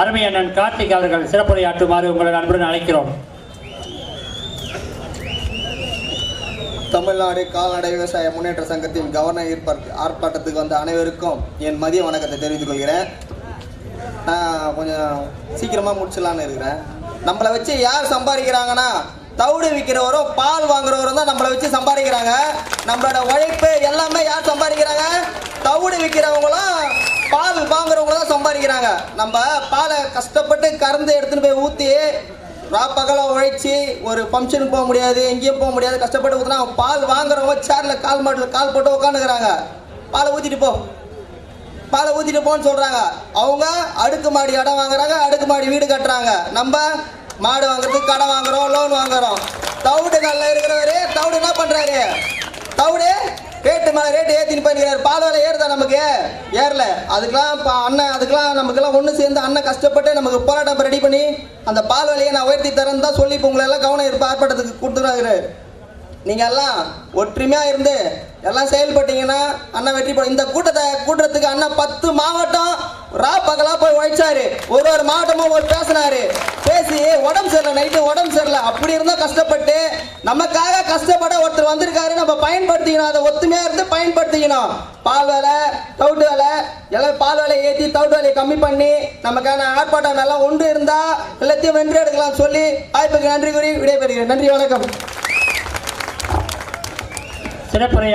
அருமை அண்ணன் கார்த்திக் அவர்கள் சிறப்புரையாற்றுமாறு உங்களை அன்புடன் அழைக்கிறோம். தமிழ்நாடு கால்நடை விவசாய முன்னேற்ற சங்கத்தின் கவர்னர் ஏற்பாட்டு ஆர்ப்பாட்டத்துக்கு வந்த அனைவருக்கும் என் மதிய வணக்கத்தை தெரிவித்துக் கொள்கிறேன். நான் கொஞ்சம் சீக்கிரமாக முடிச்சிடலான்னு இருக்கிறேன். நம்மளை வச்சு யார் சம்பாதிக்கிறாங்கன்னா தவிடு விற்கிறவரும் பால் வாங்குறவரும் தான் நம்மளை வச்சு சம்பாதிக்கிறாங்க. நம்மளோட உழைப்பு எல்லாமே யார் சம்பாதிக்கிறாங்க? தவிடு விற்கிறவங்களும் வாங்குறவங்களும் நம்ம பாலை கஷ்டப்பட்டு கறந்து எடுத்துன்னு போய் ஊற்றி பகலாக உழைச்சி ஒரு ஃபங்க்ஷனுக்கு போக முடியாது எங்கேயும் போக முடியாது கஷ்டப்பட்டு ஊற்றினா பால் வாங்குறவங்க சேரில் கால் மாட்டில் கால் போட்டு உட்காந்துக்கிறாங்க பாலை ஊற்றிட்டு போ. பாலை ஊற்றிட்டு போன்னு சொல்கிறாங்க அவங்க அடுக்குமாடி இடம் வாங்குறாங்க அடுக்குமாடி வீடு கட்டுறாங்க. நம்ம மாடு வாங்குறதுக்கு கடை வாங்குறோம் லோன் வாங்குறோம். தவிடு நல்லா இருக்கிறவரு தவிடு என்ன பண்ணுறாரு தவிடு ரேட்டு மேலே ரேட்டு ஏற்றின்னு பண்ணிக்கிறார் பால் வேலை ஏறுதா நமக்கு. ஏறல. அதுக்கெல்லாம் இப்போ அண்ணன் அதுக்கெல்லாம் நமக்கெல்லாம் ஒன்று சேர்ந்து அண்ணன் கஷ்டப்பட்டு நமக்கு போராட்டம் ரெடி பண்ணி அந்த பால் வேலையை நான் உயர்த்தி தரேன்னு தான் சொல்லி இப்போ உங்களை எல்லாம் கவனம் இருப்பு ஆர்ப்பாட்டத்துக்கு கொடுத்துருவாரு நீங்கள் எல்லாம் ஒற்றுமையாக இருந்து எல்லாம் செயல்பட்டீங்கன்னா அண்ணன் வெற்றி பெறும் இந்த கூட்டத்தை கூட்டுறதுக்கு அண்ணன் பத்து மாவட்டம் ரா பகலாக போய் உழைச்சாரு. ஒரு ஒரு மாவட்டமும் ஒரு பேசினாரு. உடம்பு சரியில்லை நைட்டு உடம்பு சரியில்லை. அப்படி இருந்தால் கஷ்டப்பட்டு நமக்காக கஷ்டப்பட ஒருத்தர் வந்திருக்காரு நம்ம பயன்படுத்திக்கணும். அதை ஒத்துமையாக இருந்து பயன்படுத்திக்கணும். பால் வேலை தவிட்டு வேலை எல்லாம் பால் வேலையை ஏற்றி தவிட்டு வேலையை கம்மி பண்ணி நமக்கான ஆர்ப்பாட்டம் எல்லாம் ஒன்று இருந்தால் எல்லாத்தையும் வென்று எடுக்கலாம் சொல்லி வாய்ப்புக்கு நன்றி கூறி விடைபெறுகிறேன். நன்றி வணக்கம். சிறப்புரை